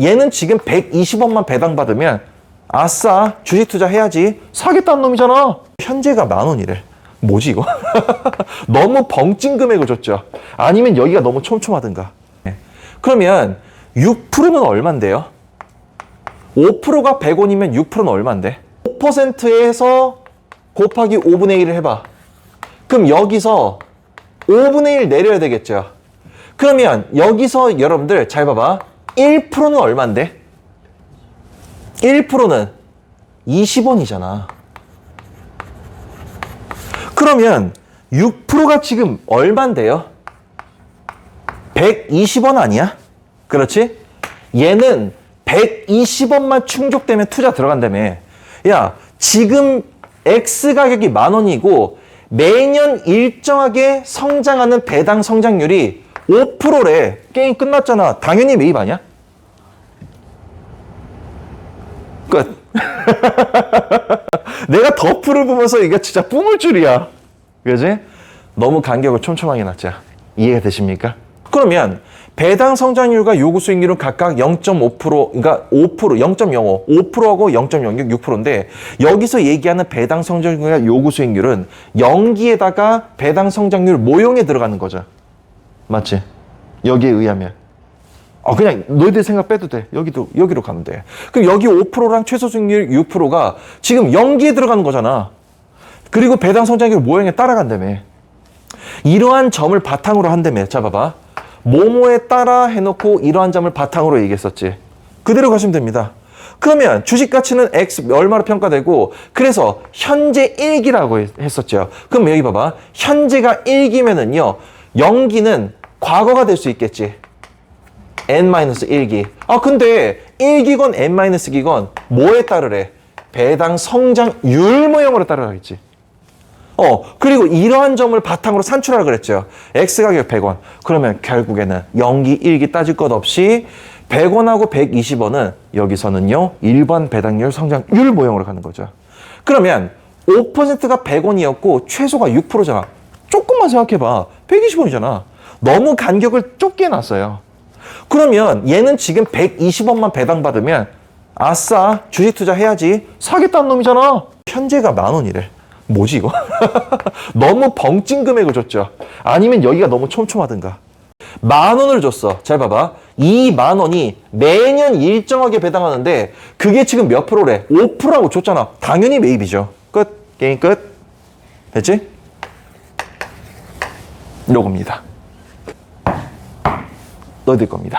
얘는 지금 120원만 배당받으면 아싸 주식 투자 해야지. 사겠다는 놈이잖아. 현재가 만 원이래. 뭐지 이거? 너무 벙찐 금액을 줬죠. 아니면 여기가 너무 촘촘하든가. 네. 그러면 6%는 얼만데요? 5%가 100원이면 6%는 얼만데? 5%에서 곱하기 5분의 1을 해봐. 그럼 여기서 5분의 1 내려야 되겠죠? 그러면 여기서 여러분들 잘 봐봐 1%는 얼만데 1%는 20원이잖아. 그러면 6%가 지금 얼만데요? 120원 아니야? 그렇지? 얘는 120원만 충족되면 투자 들어간다며. 야, 지금 X 가격이 만 원이고 매년 일정하게 성장하는 배당 성장률이 5%래. 게임 끝났잖아. 당연히 매입 아니야? 끝. 내가 더프를 보면서 이게 진짜 뿜을 줄이야. 그지? 너무 간격을 촘촘하게 놨자. 이해가 되십니까? 그러면 배당 성장률과 요구 수익률은 각각 0.5%, 그러니까 5%, 0.05, 5%하고 0.06, 6%인데 여기서 얘기하는 배당 성장률과 요구 수익률은 연기에다가 배당 성장률 모형에 들어가는 거죠. 맞지? 여기에 의하면. 아, 그냥 너희들 생각 빼도 돼. 여기도, 여기로 가면 돼. 그럼 여기 5%랑 최소 수익률 6%가 지금 연기에 들어가는 거잖아. 그리고 배당 성장률 모형에 따라간다며. 이러한 점을 바탕으로 한다며. 자, 봐봐. 모모에 따라 해놓고 이러한 점을 바탕으로 얘기했었지. 그대로 가시면 됩니다. 그러면 주식 가치는 X 얼마로 평가되고 그래서 현재 1기라고 했었죠. 그럼 여기 봐봐. 현재가 1기면은요. 연기는 과거가 될 수 있겠지. n-1기. 아, 근데 1기건 n-기건 뭐에 따르래? 배당 성장률 모형으로 따라가겠지. 어, 그리고 이러한 점을 바탕으로 산출하라 그랬죠. X 가격 100원. 그러면 결국에는 0기, 1기 따질 것 없이 100원하고 120원은 여기서는요, 일반 배당률 성장률 모형으로 가는 거죠. 그러면 5%가 100원이었고 최소가 6%잖아. 조금만 생각해봐. 120원이잖아. 너무 간격을 좁게 놨어요. 그러면 얘는 지금 120원만 배당받으면 아싸 주식 투자 해야지. 사겠다는 놈이잖아. 현재가 만 원이래. 뭐지 이거? 너무 벙찐 금액을 줬죠. 아니면 여기가 너무 촘촘하든가. 만 원을 줬어. 잘 봐봐. 이 만 원이 매년 일정하게 배당하는데 그게 지금 몇 프로래? 5%라고 줬잖아. 당연히 매입이죠. 끝. 게임 끝. 됐지? 요겁니다 너희들 겁니다